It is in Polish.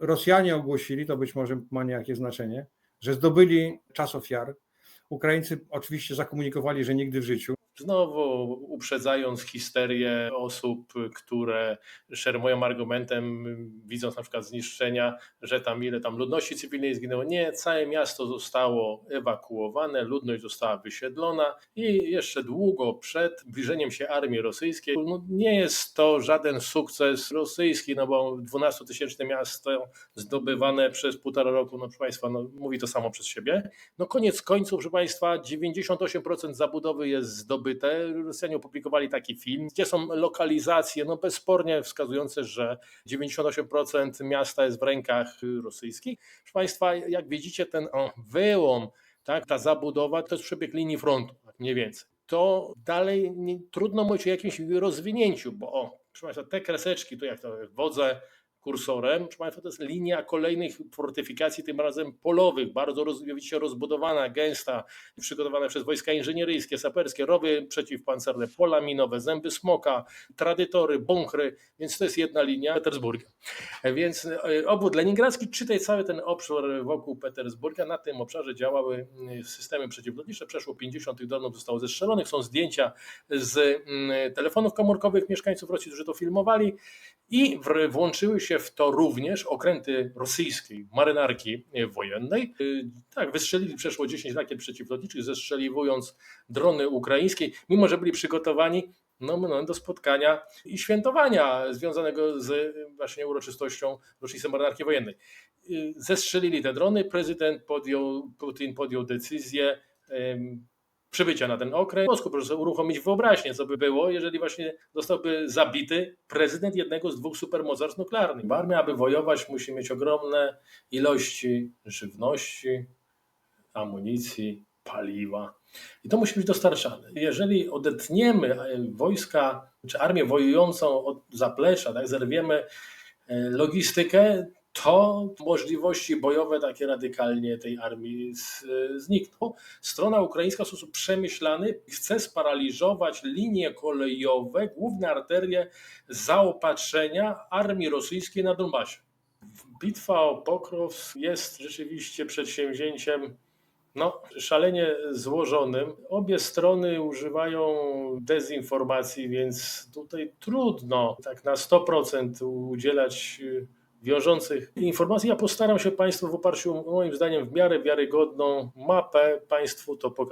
Rosjanie ogłosili, to być może ma niejakie znaczenie, że zdobyli czas ofiar. Ukraińcy oczywiście zakomunikowali, że nigdy w życiu. Znowu uprzedzając histerię osób, które szermują argumentem, widząc na przykład zniszczenia, że tam ile tam ludności cywilnej zginęło. Nie, całe miasto zostało ewakuowane, ludność została wysiedlona i jeszcze długo przed zbliżeniem się armii rosyjskiej. No, nie jest to żaden sukces rosyjski, no bo 12-tysięczne miasto zdobywane przez półtora roku, no proszę Państwa, no, mówi to samo przez siebie. No koniec końców, proszę Państwa, 98% zabudowy jest zdobyte. Rosjanie opublikowali taki film, gdzie są lokalizacje, no bezspornie wskazujące, że 98% miasta jest w rękach rosyjskich. Proszę Państwa, jak widzicie, ten o, wyłom, tak, ta zabudowa to jest przebieg linii frontu, tak mniej więcej. To dalej nie, trudno mówić o jakimś rozwinięciu, bo o, proszę Państwa, te kreseczki, tu jak to wodzę kursorem, proszę Państwa, to jest linia kolejnych fortyfikacji, tym razem polowych, bardzo roz, widzicie, rozbudowana, gęsta, przygotowane przez wojska inżynieryjskie, saperskie, rowy przeciwpancerne, pola minowe, zęby smoka, tradytory, bunkry, więc to jest jedna linia. Petersburga. Więc e, obwód leningradzki, czytaj cały ten obszar wokół Petersburga, na tym obszarze działały mm, systemy przeciwlotnicze, przeszło 50 tych dronów zostało zestrzelonych, są zdjęcia z mm, telefonów komórkowych mieszkańców Rosji, którzy to filmowali. I włączyły się w to również okręty rosyjskiej marynarki wojennej. Y, Tak, wystrzelili przeszło 10 rakiet przeciwlotniczych, zestrzeliwując drony ukraińskie, mimo że byli przygotowani no, no, do spotkania i świętowania związanego z y, właśnie uroczystością rocznicy marynarki wojennej. Zestrzelili te drony, prezydent podjął, Putin podjął decyzję przybycia na ten okręt. W Polsku proszę uruchomić wyobraźnię, co by było, jeżeli właśnie zostałby zabity prezydent jednego z dwóch supermocarstw nuklearnych. Armia, aby wojować, musi mieć ogromne ilości żywności, amunicji, paliwa. I to musi być dostarczane. Jeżeli odetniemy e, wojska czy armię wojującą od zaplecza, tak, zerwiemy e, logistykę, to możliwości bojowe takie radykalnie tej armii znikną. Strona ukraińska w sposób przemyślany chce sparaliżować linie kolejowe, główne arterie zaopatrzenia armii rosyjskiej na Donbasie. Bitwa o Pokrów jest rzeczywiście przedsięwzięciem no, szalenie złożonym. Obie strony używają dezinformacji, więc tutaj trudno tak na 100% udzielać y, wiążących informacji. Ja postaram się Państwu w oparciu, moim zdaniem, w miarę wiarygodną mapę Państwu to pokazać.